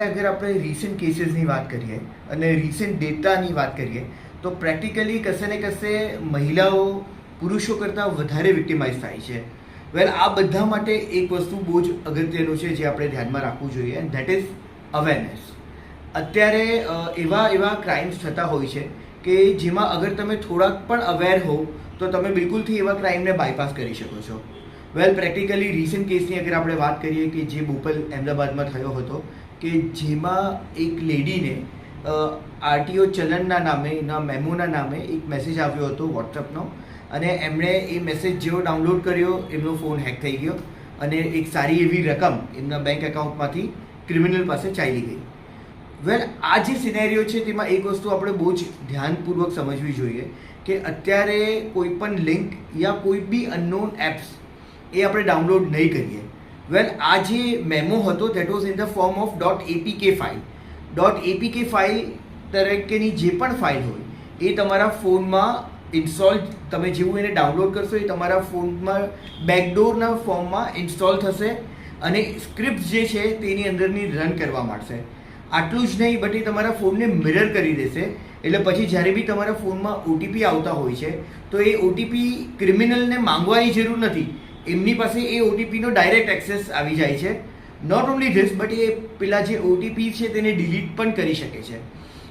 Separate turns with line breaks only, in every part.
અગર આપણે રિસેન્ટ કેસીસની વાત કરીએ અને રિસેન્ટ ડેટાની વાત કરીએ, તો પ્રેક્ટિકલી કસે ને કશે મહિલાઓ પુરુષો કરતાં વધારે વિક્ટિમાઇઝ થાય છે. વેલ આ બધા માટે એક વસ્તુ બહુ જ અગત્યનું છે જે આપણે ધ્યાનમાં રાખવું જોઈએ એન્ડ ધેટ ઇઝ અવેરનેસ અત્યારે એવા એવા ક્રાઇમ્સ થતા હોય છે કે જેમાં અગર તમે થોડાક પણ અવેર હો, તો તમે બિલકુલથી એવા ક્રાઇમને બાયપાસ કરી શકો છો. વેલ પ્રેક્ટિકલી રિસેન્ટ કેસની અગર આપણે વાત કરીએ કે જે બોપલ અહેમદાબાદમાં થયો હતો કે જેમાં એક લેડીને આરટીઓ ચલણના નામે, એના મેમોના નામે એક મેસેજ આવ્યો હતો વોટ્સઅપનો અને એમણે એ મેસેજ જેવો ડાઉનલોડ કર્યો, એમનો ફોન હેક થઈ ગયો અને એક સારી એવી રકમ એમના બેંક એકાઉન્ટમાંથી ક્રિમિનલ પાસે ચાલી ગઈ. વેલ આ જે સિનેરિયો છે તેમાં એક વસ્તુ આપણે બહુ જ ધ્યાનપૂર્વક સમજવી જોઈએ કે અત્યારે કોઈ પણ લિંક યા કોઈ બી અનનોન એપ્સ એ આપણે ડાઉનલોડ નહીં કરીએ. વેલ આ જે મેમો હતો that was in the form of dot APK file dot APK file તરીકેની જે પણ ફાઇલ હોય, એ તમારા ફોનમાં ઇન્સ્ટોલ તમે જેવું એને ડાઉનલોડ કરશો એ તમારા ફોનમાં બેકડોરના ફોર્મમાં ઇન્સ્ટોલ થશે અને સ્ક્રિપ્ટ જે છે તેની અંદરની રન કરવા માંડશે. આટલું જ નહીં બટ એ તમારા ફોનને મિરર કરી દેશે. એટલે પછી જ્યારે બી તમારા ફોનમાં ઓટીપી આવતા હોય છે, તો એ ઓટીપી ક્રિમિનલને માંગવાની જરૂર નથી. એમની પાસે એ ઓટીપીનો ડાયરેક્ટ એક્સેસ આવી જાય છે. નોટ ઓનલી ધીસ બટ એ પેલા જે ઓટીપી છે તેને ડિલીટ પણ કરી શકે છે.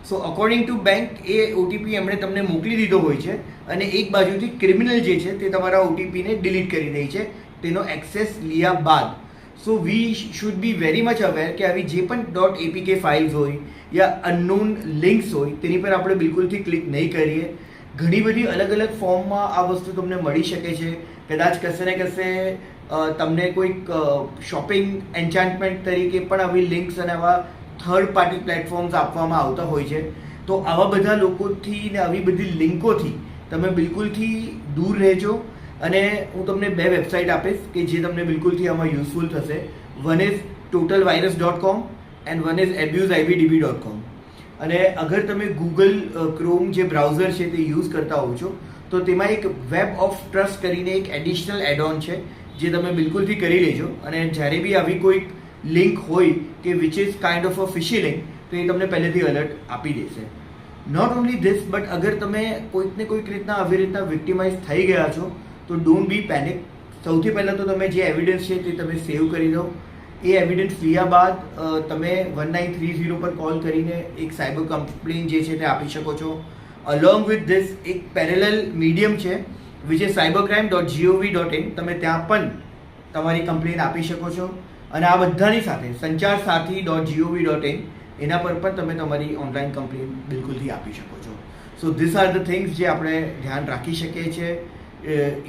સો અકોર્ડિંગ ટુ બેંક એ ઓટીપી એમણે તમને મોકલી દીધો હોય છે અને એક બાજુથી ક્રિમિનલ જે છે તે તમારા ઓટીપીને ડિલીટ કરી દે છે. તેનો એક્સેસ લીયા બાદ. So we should be very much aware કે આવી જે પણ. ડોટ એપીકે ફાઇલ્સ હોય યા અનનોન લિંક્સ હોય, તેની પર આપણે બિલકુલથી ક્લિક નહીં કરીએ. ઘણી બધી અલગ અલગ ફોર્મમાં આ વસ્તુ તમને મળી શકે છે. કદાચ કશે ને કશે તમને કોઈક શોપિંગ એન્ચાન્ટમેન્ટ તરીકે પણ આવી લિંક્સ અને આવા થર્ડ પાર્ટી પ્લેટફોર્મ્સ આપવામાં આવતા હોય છે. તો આવા બધા લોકોથી ને આવી બધી લિંકોથી તમે બિલકુલથી દૂર રહેજો. અને હું તમને બે વેબસાઇટ આપીશ કે જે તમને બિલકુલથી આમાં યુઝફુલ થશે. One is total virus dot com and one is abuse IBDB dot com અને અગર તમે ગૂગલ ક્રોમ જે બ્રાઉઝર છે તે યુઝ કરતા હોવ છો, તો તેમાં એક વેબ ઓફ ટ્રસ્ટ કરીને એક એડિશનલ એડ ઓન છે, જે તમે બિલકુલથી કરી લેજો. અને જ્યારે બી આવી કોઈક લિંક હોય કે which is kind of a fishy link તો એ તમને પહેલેથી અલર્ટ આપી દેશે. નોટ ઓનલી ધીસ બટ અગર તમે કોઈક ને કોઈક રીતના આવી રીતના વિક્ટિમાઇઝ થઈ ગયા છો, તો ડોન્ટ બી પેનિક સૌથી પહેલાં તો તમે જે એવિડન્સ છે તે તમે સેવ કરી દો. એ એવિડન્સ લીયા બાદ તમે વન નાઇન થ્રી ઝીરો પર કોલ કરીને એક સાયબર કમ્પ્લેન જે છે તે આપી શકો છો. અલોંગ વિથ ધીસ એક પેરેલલ મીડિયમ છે which is cyber crime dot GOV dot in તમે ત્યાં પણ તમારી કમ્પ્લેન આપી શકો છો. અને આ બધાની સાથે સંચાર સાથી ડોટ જીઓવી ડોટ ઇન એના પર પણ તમે તમારી ઓનલાઈન કમ્પ્લેન બિલકુલથી આપી શકો છો. So this are the things જે આપણે ધ્યાન રાખી શકીએ છીએ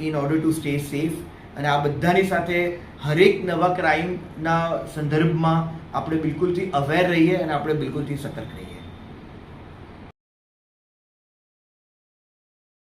in order to stay safe અને આ બધાની સાથે હરેક નવા ક્રાઇમના સંદર્ભમાં આપણે બિલકુલથી અવેર રહીએ અને આપણે બિલકુલથી સતર્ક રહીએ.